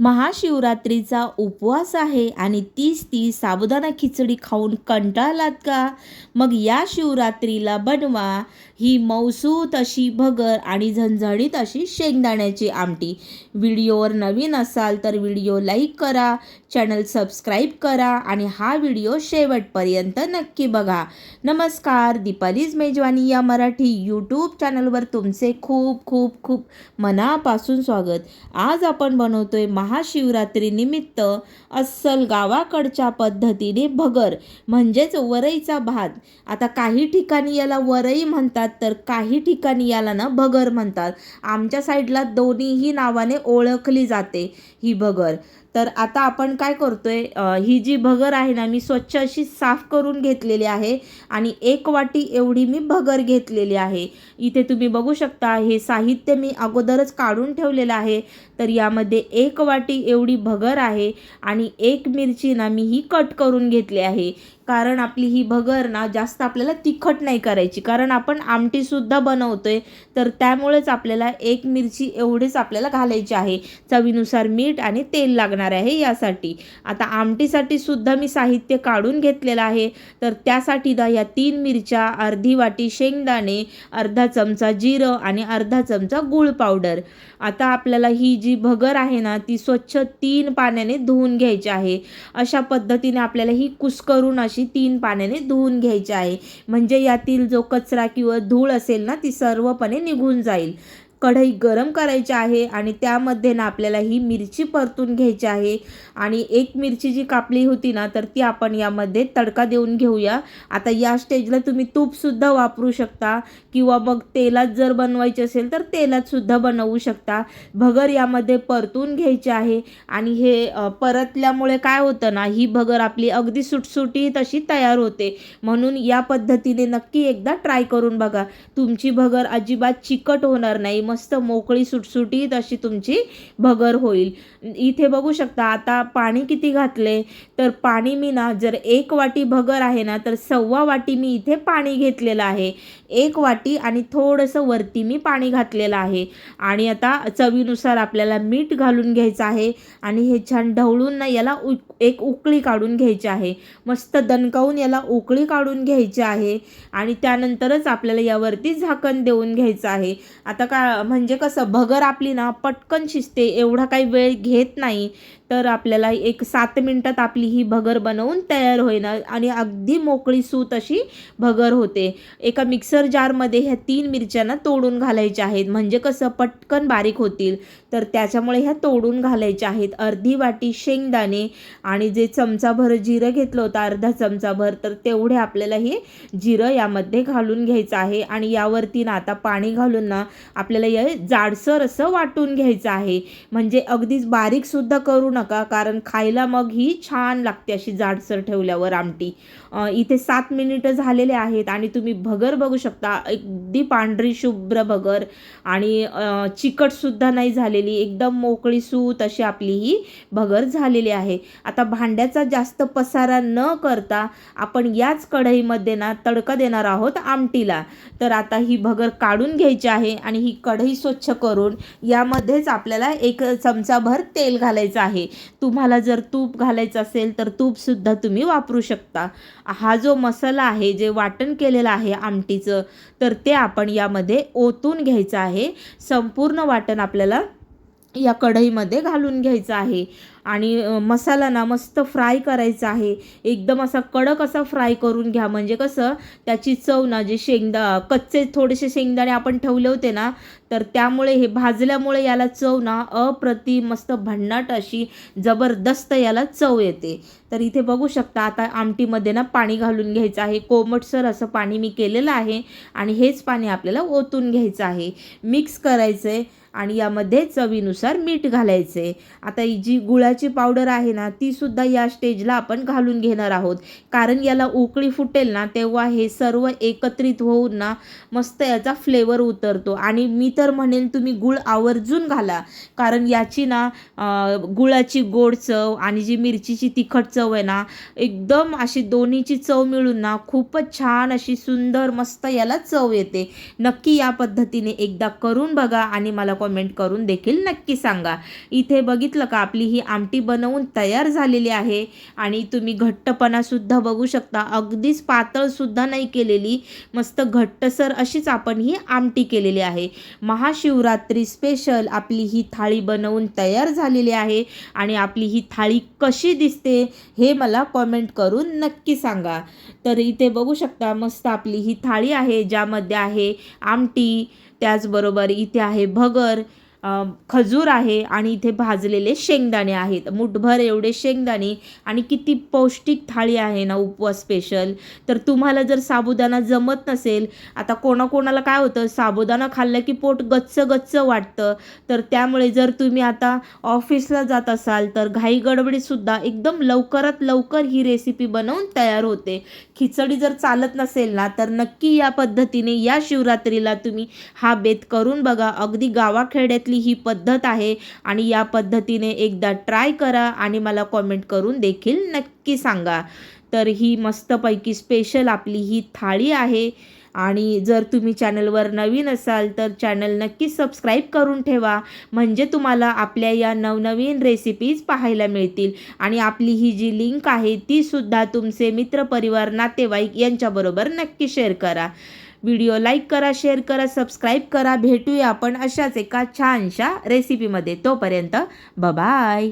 महाशिवरात्रीचा उपवास आहे आणि तीच ती साबुदाणा खिचडी खाऊन कंटाळलात का? मग या शिवरात्रीला बनवा ही मौसूत अशी भगर आणि झणझणीत अशी शेंगदाण्याची आमटी. व्हिडिओवर नवीन असाल तर व्हिडिओ लाईक करा चॅनल सबस्क्राईब करा आणि हा व्हिडिओ शेवटपर्यंत नक्की बघा. नमस्कार दीपालीज मेजवानी या मराठी यूट्यूब चॅनलवर तुमचे खूप खूप खूप मनापासून स्वागत. आज आपण बनवतोय महाशिवरात्रीनिमित्त अस्सल गावाकडच्या पद्धतीने भगर म्हणजेच वरईचा भात. आता काही ठिकाणी याला वरई म्हणतात तर काही ठिकाणी याला ना भगर म्हणतात. आमच्या साईडला दोन्हीही नावाने ओळखली जाते ही भगर. तर आता आपण काय करतोय आहे ही जी भगर आहे ना मी स्वच्छ अशी साफ करून घेतलेली आहे आणि एक वाटी एवढी मी भगर घेतलेली आहे. इथे तुम्ही बघू शकता हे साहित्य मी अगोदरच काढून ठेवलेलं आहे. तर यामध्ये एक वाटी एवढी भगर आहे आणि एक मिरची ना मी ही कट करून घेतली आहे. कारण आपली ही भगर ना जास्त आपल्याला तिखट नाही करायची. कारण आपण आमटीसुद्धा बनवतोय तर त्यामुळेच आपल्याला एक मिरची एवढीच आपल्याला घालायची आहे. चवीनुसार मीठ आणि तेल लागणार आहे यासाठी. आता आमटीसाठी सुद्धा मी साहित्य काढून घेतलेलं आहे तर त्यासाठी दा या तीन मिरच्या अर्धी वाटी शेंगदाणे अर्धा चमचा जिरं आणि अर्धा चमचा गूळ पावडर. आता आपल्याला ही जी भगर आहे ना ती स्वच्छ तीन पाण्याने धुवून घ्यायची आहे. अशा पद्धतीने आपल्याला ही कुस्करून अशी तीन पाण्याने धुवून घ्यायची आहे. म्हणजे यातील जो कचरा किंवा धूळ असेल ना ती सर्वपणे निघून जाईल. कढई गरम करायची आहे आणि त्यामध्ये ना आपल्याला ही मिरची परतून घ्यायची आहे. आणि एक मिरची जी कापली होती ना तर ती आपण यामध्ये तडका देऊन घेऊया. आता या स्टेजला तुम्ही तूपसुद्धा वापरू शकता किंवा मग तेलात जर बनवायचे असेल तर तेलातसुद्धा बनवू शकता. भगर यामध्ये परतून घ्यायची आहे आणि हे परतल्यामुळे काय होतं ना ही भगर आपली अगदी सुटसुटीत अशी तयार होते. म्हणून या पद्धतीने नक्की एकदा ट्राय करून बघा. तुमची भगर अजिबात चिकट होणार नाही. मस्त मोकळी सुटसुटीत अशी तुमची भगर होईल. इथे बघू शकता आता पाणी किती घातले? तर पाणी मी ना जर एक वाटी भगर आहे ना तर सव्वा वाटी मी इथे पाणी घेतलेलं आहे. एक वाटी आणि थोडंसं वरती मी पाणी घातलेलं आहे. आणि आता चवीनुसार आपल्याला मीठ घालून घ्यायचं आहे आणि हे छान ढवळून ना याला उ एक उकळी काढून घ्यायची आहे. मस्त दणकावून याला उकळी काढून घ्यायची आहे आणि त्यानंतरच आपल्याला यावरती झाकण देऊन घ्यायचं आहे. आता का म्हणजे कसं भगर आपली ना पटकन शिजते एवढा काही वेळ घेत नाही. तर आपल्याला एक सात मिनटात आपली ही भगर बनवून तयार होईना आणि अगदी मोकळी सूत अशी भगर होते. एका मिक्सर जारमध्ये ह्या तीन मिरच्यांना तोडून घालायच्या आहेत. म्हणजे कसं पटकन बारीक होतील. तर त्याच्यामुळे ह्या तोडून घालायच्या आहेत. अर्धी वाटी शेंगदाणे आणि जे चमचाभर जिरं घेतलं होतं अर्धा चमचाभर तर तेवढे आपल्याला हे जिरं यामध्ये घालून घ्यायचं आहे. आणि यावरती ना आता पाणी घालून ना आपल्याला हे जाडसर असं वाटून घ्यायचं आहे. म्हणजे अगदीच बारीकसुद्धा करू नका नका कारण खायला मग ही छान लागते अशी जाडसर ठेवल्यावर आमटी. इथे सात मिनिटं झालेले आहेत आणि तुम्ही भगर बघू शकता. अगदी पांढरी शुभ्र भगर आणि चिकटसुद्धा नाही झालेली एकदम मोकळी सूत अशी आपली ही भगर झालेली आहे. आता भांड्याचा जास्त पसारा न करता आपण याच कढईमध्ये ना तडका देणार आहोत आमटीला. तर आता ही भगर काढून घ्यायची आहे आणि ही कढई स्वच्छ करून यामध्येच आपल्याला एक चमचाभर तेल घालायचं आहे. तुम्हाला जर तूप घालायचं असेल तर तूपसुद्धा तुम्ही वापरू शकता. हा जो मसाला आहे जे वाटण केलेलं आहे आमटीचं तर ते आपण यामध्ये ओतून घ्यायचं आहे. संपूर्ण वाटण आपल्याला या कढईमध्ये घालून घ्यायचं आहे. आणि मसाला ना मस्त फ्राय करायचा आहे. एकदम असा कडक असा फ्राय करून घ्या. म्हणजे कसं त्याची चव ना जे शेंगदा कच्चे थोडेसे शेंगदाणे आपण ठेवले होते ना तर त्यामुळे हे भाजल्यामुळे याला चव ना अप्रतिम मस्त भन्नाट अशी जबरदस्त याला चव येते. तर इथे बघू शकता आता आमटीमध्ये ना पाणी घालून घ्यायचं आहे. कोमटसर असं पाणी मी केलेलं आहे. आणि हेच पाणी आपल्याला ओतून घ्यायचं आहे. मिक्स करायचं आहे आणि यामध्ये चवीनुसार मीठ घालायचे. आता ही जी गुळाची पावडर आहे ना ती सुद्धा या स्टेजला आपण घालून घेणार आहोत. कारण याला उकळी फुटेल ना तेव्हा हे सर्व एकत्रित होऊन ना मस्त याचा फ्लेवर उतरतो. आणि मी तर म्हणेन तुम्ही गुळ आवर्जून घाला. कारण याची ना गुळाची गोड चव आणि जी मिरचीची तिखट चव आहे ना एकदम अशी दोन्हीची चव मिळून ना खूपच छान अशी सुंदर मस्त याला चव येते. नक्की या पद्धतीने एकदा करून बघा आणि मला कॉमेंट करून देखील नक्की सांगा. इथे बघितलं का आपली ही आमटी बनवून तयार झालेली आहे आणि तुम्ही घट्टपणासुद्धा बघू शकता. अगदीच पातळसुद्धा नाही केलेली मस्त घट्टसर अशीच आपण ही आमटी केलेली आहे. महाशिवरात्री स्पेशल आपली ही थाळी बनवून तयार झालेली आहे आणि आपली ही थाळी कशी दिसते हे मला कॉमेंट करून नक्की सांगा. तर इथे बघू शकता मस्त आपली ही थाळी आहे ज्यामध्ये आहे आमटी त्याचबरोबर इथे आहे भगर. खजूर आहे आणि इथे भाजलेले शेंगदाणे आहेत. मुठभर एवढे शेंगदाणे आणि किती पौष्टिक थाळी आहे ना उपवास स्पेशल तर तुम्हाला जर साबुदाणा जमत नसेल आता कोणाकोणाला काय होतं साबुदाणा खाल्लं की पोट गच्च गच्च वाटतं. तर त्यामुळे जर तुम्ही आता ऑफिसला जात असाल तर घाई गडबडीतसुद्धा एकदम लवकरात लवकर ही रेसिपी बनवून तयार होते. खिचडी जर चालत नसेल ना तर नक्की या पद्धतीने या शिवरात्रीला तुम्ही हा बेत करून बघा. अगदी गावाखेड्यात गावाखेड्यातली ही पद्धत आहे आणि या पद्धतीने एकदा ट्राय करा आणि मला कॉमेंट करून देखील नक्की सांगा. तर ही मस्तपैकी स्पेशल आपली ही थाळी आहे आणि जर तुम्ही चॅनलवर नवीन असाल तर चॅनल नक्की सबस्क्राईब करून ठेवा. म्हणजे तुम्हाला आपल्या या नवनवीन रेसिपीज पाहायला मिळतील आणि आपली ही जी लिंक आहे ती सुद्धा तुमचे मित्रपरिवार नातेवाईक यांच्याबरोबर नक्की शेअर करा. व्हिडिओ लाईक करा शेअर करा सबस्क्राईब करा. भेटूया आपण अशाच एका छानशा रेसिपीमध्ये. तोपर्यंत बाय